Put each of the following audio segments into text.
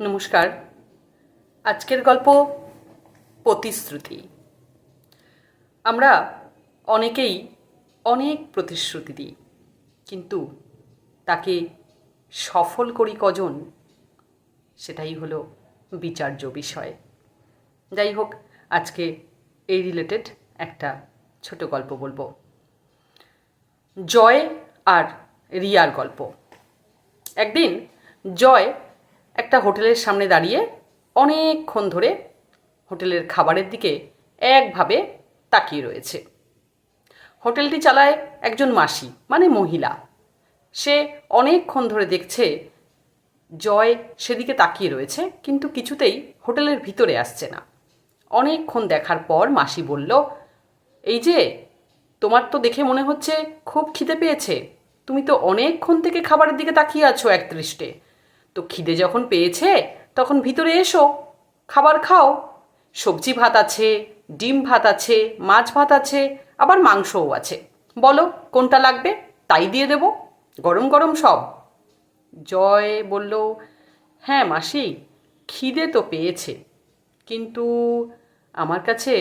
নমস্কার। আজকের গল্প প্রতিশ্রুতি। আমরা অনেকেই অনেক প্রতিশ্রুতি দিই, কিন্তু তাকে সফল করি কজন? সেটাই হলো বিচার্য বিষয়। যাই হোক, আজকে এই রিলেটেড একটা ছোট গল্প বলব। জয় আর রিয়ার গল্প। একদিন জয় একটা হোটেলের সামনে দাঁড়িয়ে অনেকক্ষণ ধরে হোটেলের খাবারের দিকে একভাবে তাকিয়ে রয়েছে। হোটেলটি চালায় একজন মাসি মানে মহিলা। সে অনেকক্ষণ ধরে দেখছে জয় সেদিকে তাকিয়ে রয়েছে, কিন্তু কিছুতেই হোটেলের ভিতরে আসছে না। অনেকক্ষণ দেখার পর মাসি বলল, এই যে, তোমার তো দেখে মনে হচ্ছে খুব খিদে পেয়েছে। তুমি তো অনেকক্ষণ থেকে খাবারের দিকে তাকিয়ে আছো একত্রিশটে তো খিদে যখন পেয়েছে, তখন ভিতরে এসো, খাবার খাও। সবজি ভাত আছে, ডিম ভাত আছে, মাছ ভাত আছে, আবার মাংসও আছে। বলো, কোনটা লাগবে? তাই দিয়ে দেব। গরম গরম সব। জয় বলল হ্যাঁ মাসি, খিদে তো পেয়েছে, কিন্তু আমার কাছে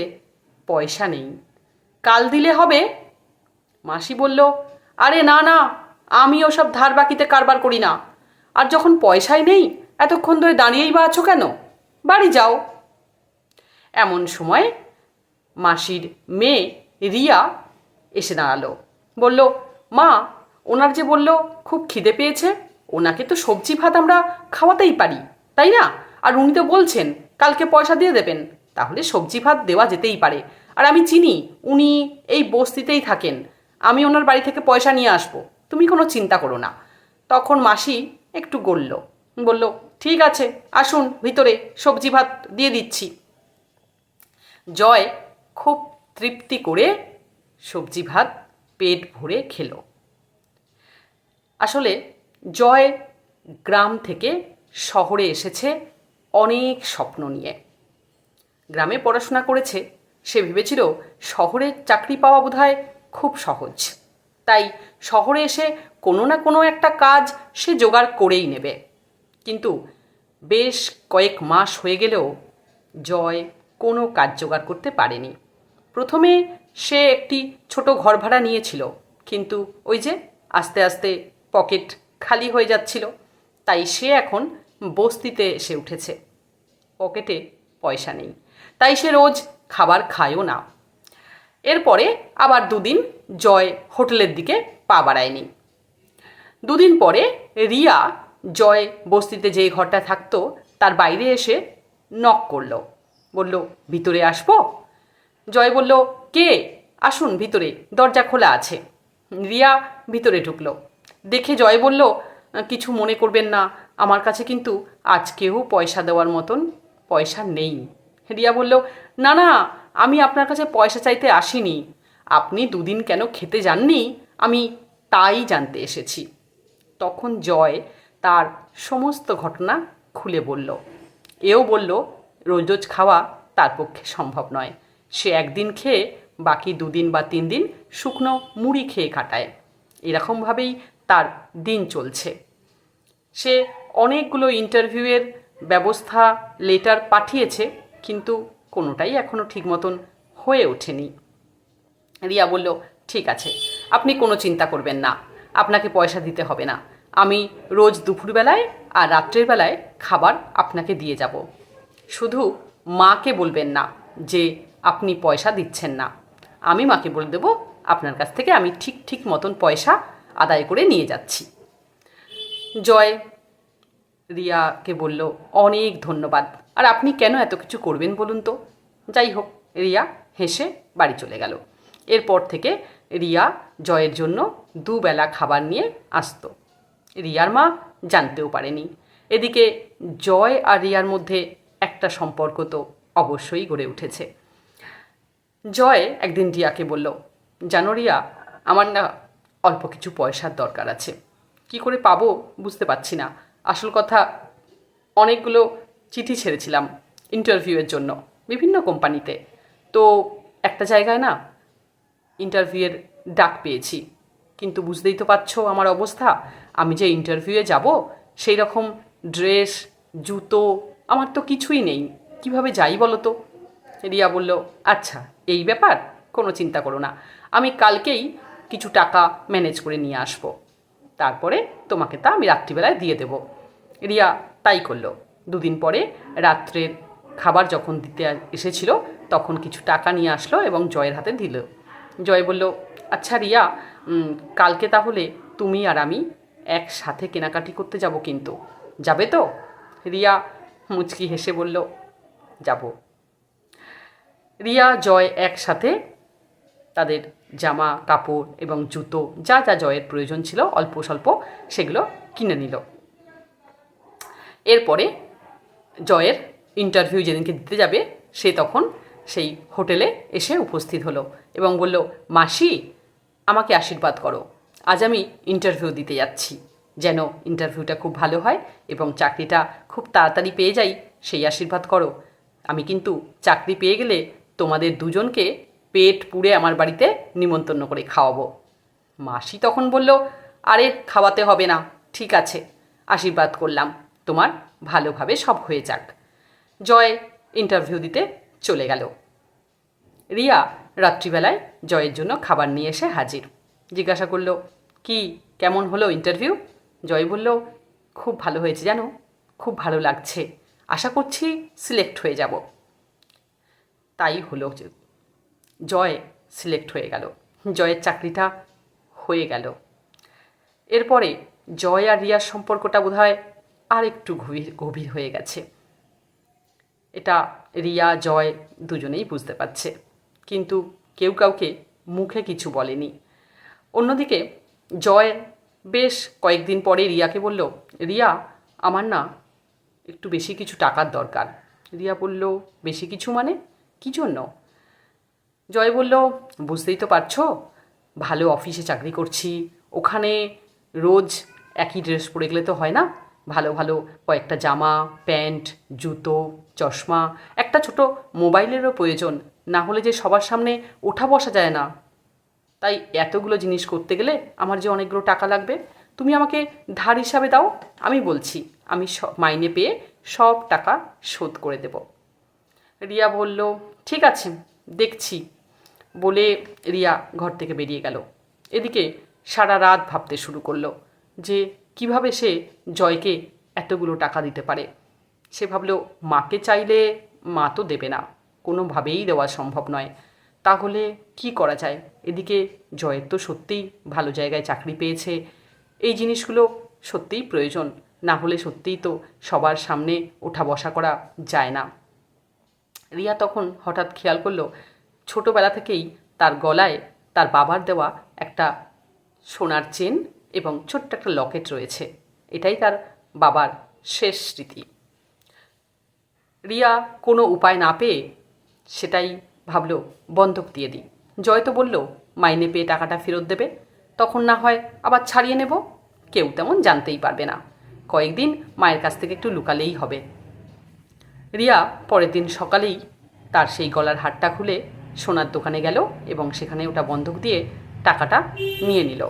পয়সা নেই। কাল দিলে হবে? মাসি বলল, আরে না না আমি ওসব ধার বাকিতে কারবার করি না। আর যখন পয়সাই নেই, এতক্ষণ ধরে দাঁড়িয়েই বা আছো কেন? বাড়ি যাও। এমন সময় মাসির মেয়ে রিয়া এসে দাঁড়াল। বলল, মা, ওনার যে বলল, খুব খিদে পেয়েছে, ওনাকে তো সবজি ভাত আমরা খাওয়াতেই পারি, তাই না? আর উনি তো বলছেন, কালকে পয়সা দিয়ে দেবেন, তাহলে সবজি ভাত দেওয়া যেতেই পারে। আর আমি চিনি, উনি এই বস্তিতেই থাকেন, আমি ওনার বাড়ি থেকে পয়সা নিয়ে আসব, তুমি কোনো চিন্তা করো না। তখন মাসি একটু গড়ল। বলল, ঠিক আছে, আসুন, ভিতরে সবজি ভাত দিয়ে দিচ্ছি। জয় খুব তৃপ্তি করে সবজি ভাত পেট ভরে খেলো। আসলে জয় গ্রাম থেকে শহরে এসেছে অনেক স্বপ্ন নিয়ে। গ্রামে পড়াশোনা করেছে, সে ভেবেছিল শহরে চাকরি পাওয়া বোধহয় খুব সহজ। তাই শহরে এসে কোনো না কোনো একটা কাজ সে জোগাড় করেই নেবে। কিন্তু বেশ কয়েক মাস হয়ে গেলেও জয় কোনো কাজ জোগাড় করতে পারেনি। প্রথমে সে একটি ছোট ঘর ভাড়া নিয়েছিল, কিন্তু ওই যে আস্তে আস্তে পকেট খালি হয়ে যাচ্ছিল, তাই সে এখন বস্তিতে এসে উঠেছে। পকেটে পয়সা নেই, তাই সে রোজ খাবার খায়ও না। এরপরে আবার দুদিন জয় হোটেলের দিকে পা বাড়ায়নি। দুদিন পরে রিয়া জয় বস্তিতে যে ঘরটা থাকতো, তার বাইরে এসে নক করল। বলল, ভিতরে আসব? জয় বলল, কে? আসুন ভিতরে, দরজা খোলা আছে। রিয়া ভিতরে ঢুকলো। দেখে জয় বলল, কিছু মনে করবেন না, আমার কাছে কিন্তু আজকেও পয়সা দেওয়ার মতন পয়সা নেই। রিয়া বলল, না না, আমি আপনার কাছে পয়সা চাইতে আসিনি। আপনি দুদিন কেন খেতে যাননি? আমি তাই জানতে এসেছি। তখন জয় তার সমস্ত ঘটনা খুলে বলল। এও বলল রোজ রোজ খাওয়া তার পক্ষে সম্ভব নয়। সে একদিন খেয়ে বাকি দুদিন বা তিন দিন শুকনো মুড়ি খেয়ে কাটায়। এরকমভাবেই তার দিন চলছে। সে অনেকগুলো ইন্টারভিউয়ের ব্যবস্থা লেটার পাঠিয়েছে, কিন্তু কোনোটাই এখনও ঠিক মতন হয়ে ওঠেনি। রিয়া বলল, ঠিক আছে, আপনি কোনো চিন্তা করবেন না। আপনাকে পয়সা দিতে হবে না। আমি রোজ দুপুরবেলায় আর রাত্রের বেলায় খাবার আপনাকে দিয়ে যাব। শুধু মাকে বলবেন না যে আপনি পয়সা দিচ্ছেন না। আমি মাকে বলে দেবো, আপনার কাছ থেকে আমি ঠিক ঠিক মতন পয়সা আদায় করে নিয়ে যাচ্ছি। জয় রিয়াকে বলল, অনেক ধন্যবাদ। আর আপনি কেন এত কিছু করবেন বলুন তো? যাই হোক, রিয়া হেসে বাড়ি চলে গেল। এরপর থেকে রিয়া জয়ের জন্য দুবেলা খাবার নিয়ে আসতো। রিয়ার মা জানতেও পারেনি। এদিকে জয় আর রিয়ার মধ্যে একটা সম্পর্ক তো অবশ্যই গড়ে উঠেছে। জয় একদিন রিয়াকে বলল, জানো রিয়া, আমার না অল্প কিছু পয়সার দরকার আছে। কি করে পাবো বুঝতে পারছি না। আসল কথা, অনেকগুলো চিঠি ছেড়েছিলাম ইন্টারভিউয়ের জন্য বিভিন্ন কোম্পানিতে তো একটা জায়গায় না ইন্টারভিউয়ের ডাক পেয়েছি। কিন্তু বুঝতেই তো পারছ আমার অবস্থা। আমি যে ইন্টারভিউয়ে যাব সেই রকম ড্রেস জুতো, আমার তো কিছুই নেই। কীভাবে যাই বলো তো? রিয়া বলল আচ্ছা এই ব্যাপার, কোনো চিন্তা করো না। আমি কালকেই কিছু টাকা ম্যানেজ করে নিয়ে আসব। তারপরে তোমাকে তা আমি রাত্রিবেলায় দিয়ে দেব। রিয়া তাই করল। দুদিন পরে রাত্রের খাবার যখন দিতে এসেছিল, তখন কিছু টাকা নিয়ে আসলো এবং জয়ের হাতে দিল। জয় বলল আচ্ছা রিয়া কালকে তাহলে তুমি আর আমি একসাথে কেনাকাটি করতে যাব কিন্তু। যাবে তো? রিয়া মুচকি হেসে বলল, যাব। রিয়া, জয় একসাথে তাদের জামা, কাপড় এবং জুতো, যা যা জয়ের প্রয়োজন ছিল অল্প স্বল্প সেগুলো কিনে নিল। এরপরে জয়ের ইন্টারভিউ যেদিনকে দিতে যাবে, সে তখন সেই হোটেলে এসে উপস্থিত হলো এবং বলল, মাসি আমাকে আশীর্বাদ করো। আজ আমি ইন্টারভিউ দিতে যাচ্ছি। যেন ইন্টারভিউটা খুব ভালো হয় এবং চাকরিটা খুব তাড়াতাড়ি পেয়ে যাই, সেই আশীর্বাদ করো। আমি কিন্তু চাকরি পেয়ে গেলে তোমাদের দুজনকে পেট পুড়ে আমার বাড়িতে নিমন্ত্রণ করে খাওয়াবো। মাসি তখন বলল, আরে, খাওয়াতে হবে না। ঠিক আছে, আশীর্বাদ করলাম। তোমার ভালোভাবে সব হয়ে যাক। জয় ইন্টারভিউ দিতে চলে গেল। রিয়া রাত্রিবেলায় জয়ের জন্য খাবার নিয়ে এসে হাজির। জিজ্ঞাসা করল, কি, কেমন হলো ইন্টারভিউ জয় বলল, খুব ভালো হয়েছে, জানো? খুব ভালো লাগছে। আশা করছি সিলেক্ট হয়ে যাব। তাই হলো জয় সিলেক্ট হয়ে গেল। জয়ের চাকরিটা হয়ে গেল। এরপরে জয় আর রিয়ার সম্পর্কটা বোধহয় আর একটু গভীর গভীর হয়ে গেছে। এটা রিয়া, জয় দুজনেই বুঝতে পারছে। কিন্তু কেউ কাউকে মুখে কিছু বলেনি। অন্যদিকে, জয় বেশ কয়েকদিন পরে রিয়াকে বলল, রিয়া, আমার না একটু বেশি কিছু টাকার দরকার। রিয়া বলল, বেশি কিছু মানে? কী জন্য? জয় বলল, বুঝতেই তো পারছ, ভালো অফিসে চাকরি করছি। ওখানে রোজ একই ড্রেস পরে গেলে তো হয় না? ভালো ভালো কয়েকটা জামা, প্যান্ট, জুতো, চশমা, একটা ছোট মোবাইলেরও প্রয়োজন। না হলে যে সবার সামনে ওঠা বসা যায় না। তাই এতগুলো জিনিস করতে গেলে আমার যে অনেকগুলো টাকা লাগবে, তুমি আমাকে ধার হিসাবে দাও, আমি বলছি, আমি মাইনে পেয়ে সব টাকা শোধ করে দেব। রিয়া বলল, ঠিক আছে, দেখছি। বলে রিয়া ঘর থেকে বেরিয়ে গেল। এদিকে সারা রাত ভাবতে শুরু করল যে কীভাবে সে জয়কে এতগুলো টাকা দিতে পারে। সে ভাবলো, মাকে চাইলে মা তো দেবে না। কোনোভাবেই দেওয়া সম্ভব নয়। তাহলে কি করা যায়? এদিকে জয়ের তো সত্যিই ভালো জায়গায় চাকরি পেয়েছে। এই জিনিসগুলো সত্যিই প্রয়োজন। না হলে সত্যিই তো সবার সামনে ওঠা বসা করা যায় না। রিয়া তখন হঠাৎ খেয়াল করল, ছোটোবেলা থেকেই তার গলায় তার বাবার দেওয়া একটা সোনার চেন এবং ছোট্ট একটা লকেট রয়েছে। এটাই তার বাবার শেষ স্মৃতি। রিয়া কোনো উপায় না পেয়ে সেটাই ভাবল, বন্ধক দিয়ে দিই। জয় তো বলল, মাইনে পেয়ে টাকাটা ফেরত দেবে। তখন না হয় আবার ছাড়িয়ে নেব। কেউ তেমন জানতেই পারবে না। কয়েকদিন মায়ের কাছ থেকে একটু লুকালেই হবে। রিয়া পরের দিন সকালেই তার সেই গলার হারটা খুলে সোনার দোকানে গেল এবং সেখানে ওটা বন্ধক দিয়ে টাকাটা নিয়ে নিল।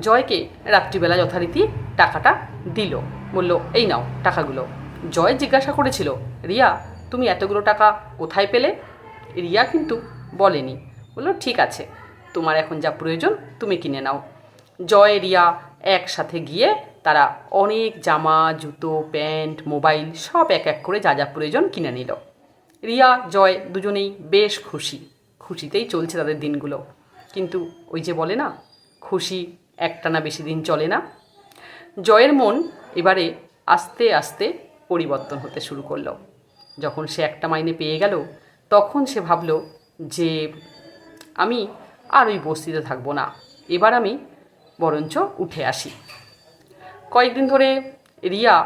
জয়কে রাত্রিবেলা যথারীতি টাকাটা দিল। বলল, এই নাও টাকাগুলো। জয় জিজ্ঞাসা করেছিল, রিয়া তুমি এতগুলো টাকা কোথায় পেলে? রিয়া কিন্তু বলেনি। বলল, ঠিক আছে, তোমার এখন যা প্রয়োজন তুমি কিনে নাও। জয়, রিয়া একসাথে গিয়ে তারা অনেক জামা, জুতো, প্যান্ট, মোবাইল সব এক এক করে যা যা প্রয়োজন কিনে নিল। রিয়া, জয় দুজনেই বেশ খুশি। খুশিতেই চলছে তাদের দিনগুলো। কিন্তু ওই যে বলে না, খুশি একটানা বেশি দিন চলে না। জয়ের মন এবারে আস্তে আস্তে পরিবর্তন হতে শুরু করল। যখন সে একটা মাইনে পেয়ে গেল, তখন সে ভাবলো যে আমি আর ওই বস্তিতে থাকব না। এবার আমি বরঞ্চ উঠে আসি। কয়েকদিন ধরে রিয়া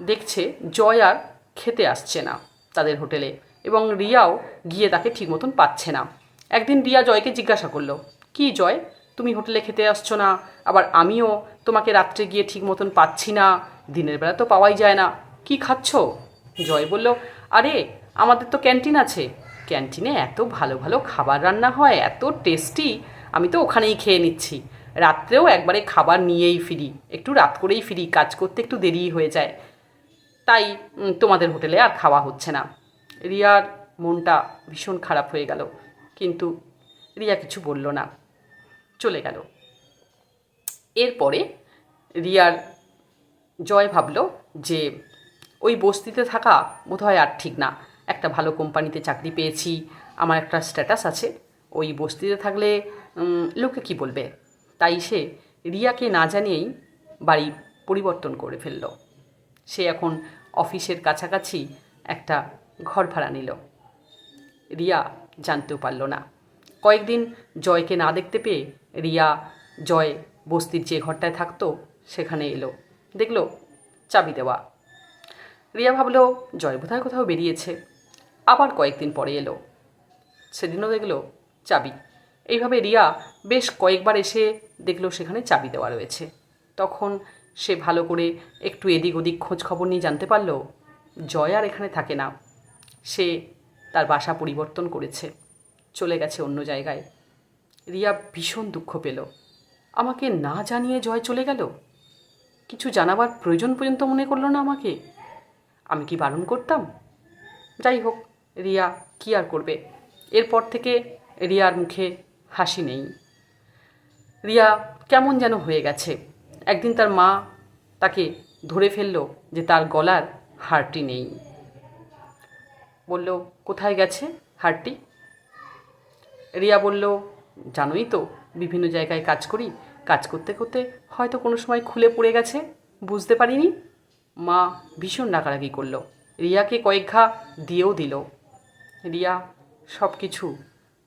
দেখছে জয় আর খেতে আসছে না তাদের হোটেলে এবং রিয়াও গিয়ে তাকে ঠিক মতন পাচ্ছে না। একদিন রিয়া জয়কে জিজ্ঞাসা করল, কি জয়? তুমি হোটেলে খেতে আসছো না, আবার আমিও তোমাকে রাত্রে গিয়ে ঠিক মতন পাচ্ছি না, দিনের বেলা তো পাওয়াই যায় না। কি খাচ্ছ? জয় বলল, আরে, আমাদের তো ক্যান্টিন আছে। ক্যান্টিনে এত ভালো ভালো খাবার রান্না হয়, এত টেস্টি, আমি তো ওখানেই খেয়ে নিচ্ছি। রাত্রেও একবারে খাবার নিয়েই ফিরি, একটু রাত করেই ফিরি, কাজ করতে একটু দেরি হয়ে যায়। তাই তোমাদের হোটেলে আর খাওয়া হচ্ছে না। রিয়ার মনটা ভীষণ খারাপ হয়ে গেল, কিন্তু রিয়া কিছু বলল না, চলে গেল। এরপরে রিয়ার জয় ভাবলো যে ওই বস্তিতে থাকা বোধহয় আর ঠিক না। একটা ভালো কোম্পানিতে চাকরি পেয়েছি, আমার একটা স্ট্যাটাস আছে। ওই বস্তিতে থাকলে লোকে কি বলবে? তাই সে রিয়াকে না জানিয়েই বাড়ি পরিবর্তন করে ফেলল। সে এখন অফিসের কাছাকাছি একটা ঘর ভাড়া নিল। রিয়া জানতেও পারল না। কয়েকদিন জয়কে না দেখতে পেয়ে রিয়া জয় বস্তির যে ঘরটায় থাকতো, সেখানে এলো। দেখল চাবি দেওয়া। রিয়া ভাবলো জয় বোধহয় কোথাও বেরিয়েছে। আবার কয়েকদিন পরে এলো। সেদিনও দেখল চাবি। এইভাবে রিয়া বেশ কয়েকবার এসে দেখল সেখানে চাবি দেওয়া রয়েছে। তখন সে ভালো করে একটু এদিক ওদিক খোঁজ খবর নিয়ে জানতে পারল, জয় আর এখানে থাকে না। সে তার বাসা পরিবর্তন করেছে, চলে গেছে অন্য জায়গায়। রিয়া ভীষণ দুঃখ পেল। আমাকে না জানিয়ে জয় চলে গেল? কিছু জানাবার প্রয়োজন পর্যন্ত মনে করল না আমাকে? আমি কি বারণ করতাম? যাই হোক, রিয়া কি আর করবে? এরপর থেকে রিয়ার মুখে হাসি নেই। রিয়া কেমন যেন হয়ে গেছে। একদিন তার মা তাকে ধরে ফেলল যে তার গলার হারটি নেই। বলল, কোথায় গেছে হারটি? রিয়া বলল, জানোই তো, বিভিন্ন জায়গায় কাজ করি। কাজ করতে করতে হয়তো কোনো সময় খুলে পড়ে গেছে। বুঝতে পারিনি? মা ভীষণ ডাকাডাকি করল। রিয়াকে কয়েক ঘা দিয়েও দিল। রিয়া সব কিছু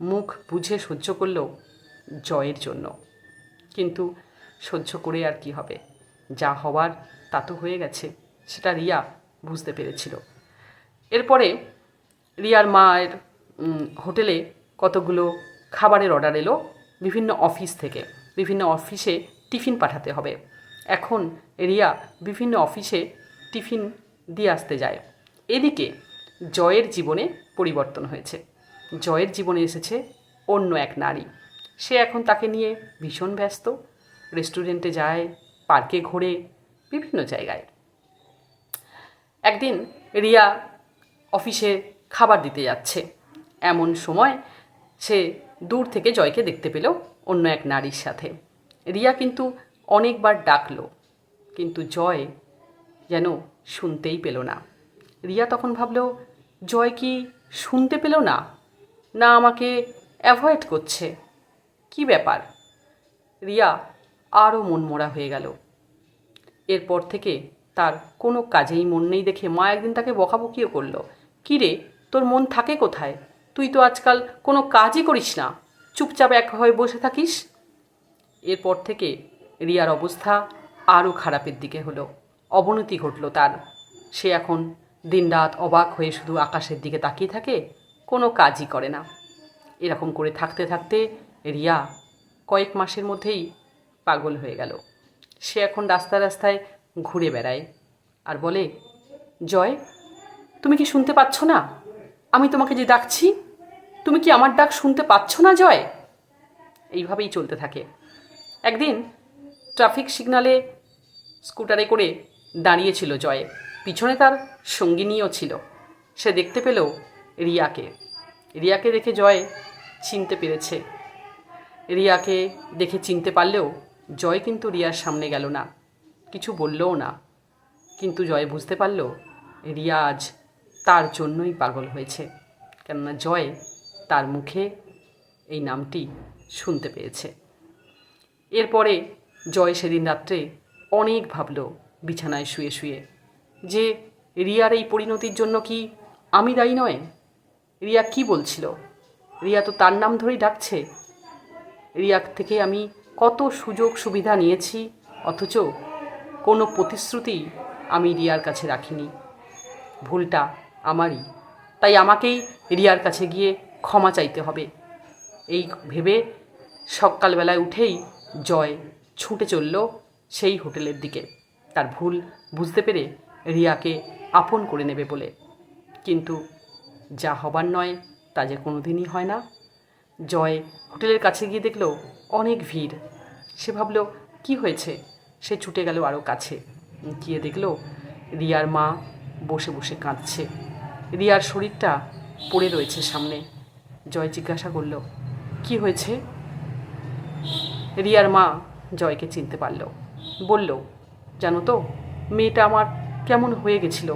মুখ বুঝে সহ্য করল জয়ের জন্য। কিন্তু সহ্য করে আর কি হবে? যা হওয়ার তা তো হয়ে গেছে, সেটা রিয়া বুঝতে পেরেছিল। এরপরে রিয়ার মায়ের হোটেলে কতগুলো খাবারের অর্ডার এলো বিভিন্ন অফিস থেকে। বিভিন্ন অফিসে টিফিন পাঠাতে হবে। এখন রিয়া বিভিন্ন অফিসে টিফিন দিয়ে আসতে যায়। এদিকে জয়ের জীবনে পরিবর্তন হয়েছে। জয়ের জীবনে এসেছে অন্য এক নারী। সে এখন তাকে নিয়ে ভীষণ ব্যস্ত। রেস্টুরেন্টে যায়, পার্কে ঘোরে, বিভিন্ন জায়গায়। একদিন রিয়া অফিসে খাবার দিতে যাচ্ছে। এমন সময় সে দূর থেকে জয়কে দেখতে পেল অন্য এক নারীর সাথে। রিয়া কিন্তু অনেকবার ডাকলো, কিন্তু জয় যেন শুনতেই পেল না। রিয়া তখন ভাবল জয় কি শুনতে পেল না? না আমাকে অ্যাভয়েড করছে। কি ব্যাপার? রিয়া আরও মনমরা হয়ে গেল। এরপর থেকে তার কোনো কাজেই মন নেই দেখে মা একদিন তাকে বকাবকিও করল। কী রে, তোর মন থাকে কোথায়? তুই তো আজকাল কোনো কাজই করিস না। চুপচাপ এক হয়ে বসে থাকিস? এরপর থেকে রিয়ার অবস্থা আরও খারাপের দিকে হলো। অবনতি ঘটলো তার। সে এখন দিনরাত অবাক হয়ে শুধু আকাশের দিকে তাকিয়ে থাকে, কোনো কাজই করে না। এরকম করে থাকতে থাকতে রিয়া কয়েক মাসের মধ্যেই পাগল হয়ে গেল। সে এখন রাস্তা রাস্তায় ঘুরে বেড়ায় আর বলে, জয়, তুমি কি শুনতে পাচ্ছ না? আমি তোমাকে যে ডাকছি, তুমি কি আমার ডাক শুনতে পাচ্ছ না, জয়? এইভাবেই চলতে থাকে। একদিন ট্রাফিক সিগনালে স্কুটারে করে দাঁড়িয়েছিল জয়। পিছনে তার সঙ্গিনীও ছিল। সে দেখতে পেল রিয়াকে। রিয়াকে দেখে জয় চিনতে পেরেছে। রিয়াকে দেখে চিনতে পারলেও জয় কিন্তু রিয়ার সামনে গেল না। কিছু বললও না। কিন্তু জয় বুঝতে পারল রিয়া আজ তার জন্যই পাগল হয়েছে। কেননা জয় তার মুখে এই নামটি শুনতে পেয়েছে। এরপরে জয় সেদিন রাত্রে অনেক ভাবল বিছানায় শুয়ে শুয়ে। যে রিয়ার এই পরিণতির জন্য কি আমি দায়ী নয়? রিয়া কি বলছিল? রিয়া তো তার নাম ধরেই ডাকছে। রিয়া থেকে আমি কত সুযোগ সুবিধা নিয়েছি, অথচ কোনো প্রতিশ্রুতি আমি রিয়ার কাছে রাখিনি। ভুলটা আমারই, তাই আমাকেই রিয়ার কাছে গিয়ে ক্ষমা চাইতে হবে। এই ভেবে সকালবেলায় উঠেই জয় ছুটে চলল সেই হোটেলের দিকে। তার ভুল বুঝতে পেরে রিয়াকে আপন করে নেবে বলে। কিন্তু যা হবার নয়, তা যে কোনো দিনই হয় না। জয় হোটেলের কাছে গিয়ে দেখল অনেক ভিড়। সে ভাবল, কি হয়েছে? সে ছুটে গেল আরও কাছে। গিয়ে দেখল রিয়ার মা বসে বসে কাঁদছে। রিয়ার শরীরটা পড়ে রয়েছে সামনে। জয় জিজ্ঞাসা করল, কি হয়েছে? রিয়ার মা জয়কে চিনতে পারল। বলল জানো তো, মেয়েটা আমার কেমন হয়ে গেছিল।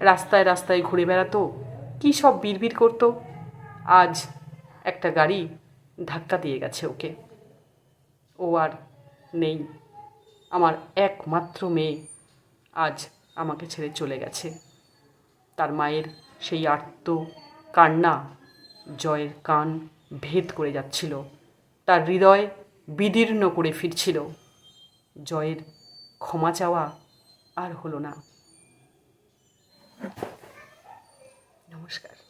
রাস্তায় রাস্তায় ঘুরে বেড়াতো, কী সব বিড়বিড় করতো। আজ একটা গাড়ি ধাক্কা দিয়ে গেছে ওকে। ও আর নেই। আমার একমাত্র মেয়ে আজ আমাকে ছেড়ে চলে গেছে। তার মায়ের সেই আর্ত কান্না, জয়ের কান ভেদ করে যাচ্ছিল। তার হৃদয় বিদীর্ণ করে ফিরছিল। জয়ের ক্ষমা চাওয়া আর হলো না। নমস্কার।